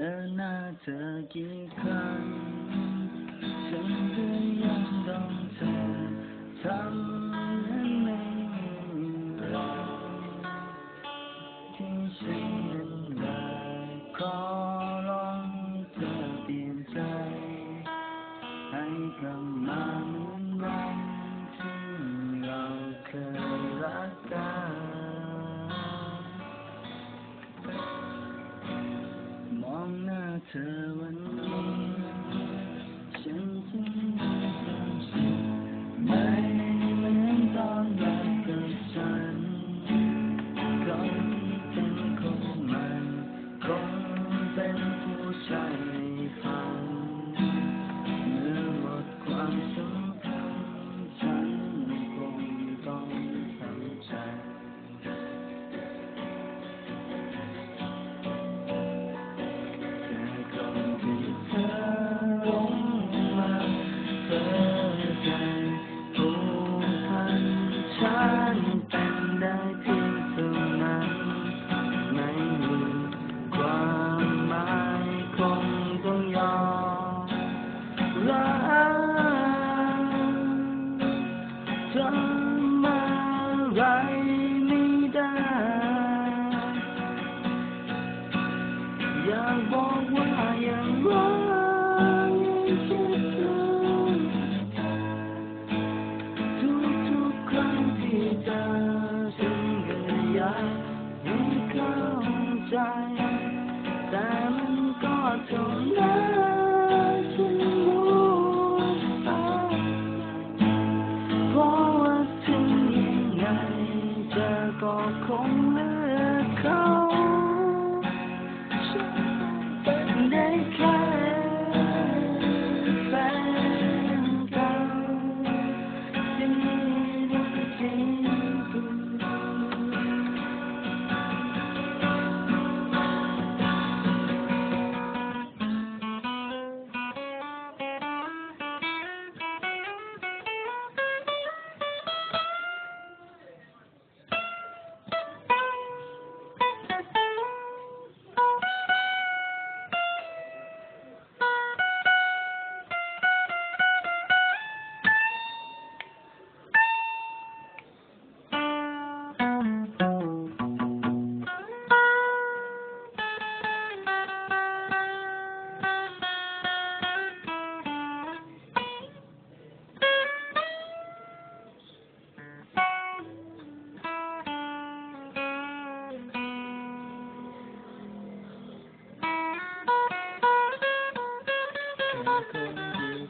จอหน้าเธอกี่ครั้งฉันก็ยังต้องทำทำ อยากบอกว่ายังรักฉันทุกครั้งที่เจอฉันก็อยให้เข้าใจ แต่มันก็ทำได้ฉันรู้เพราะว่าถึงยังไงเธอก็คงเลือกเขา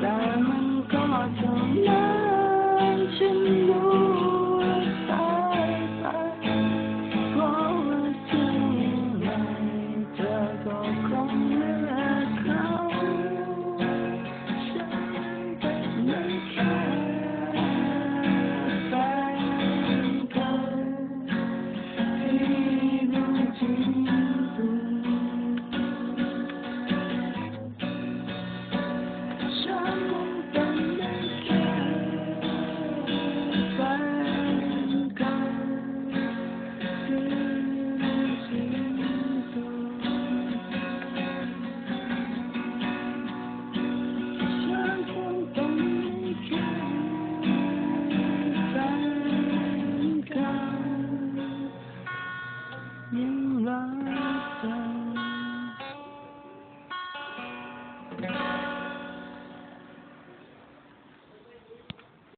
diamond got your love.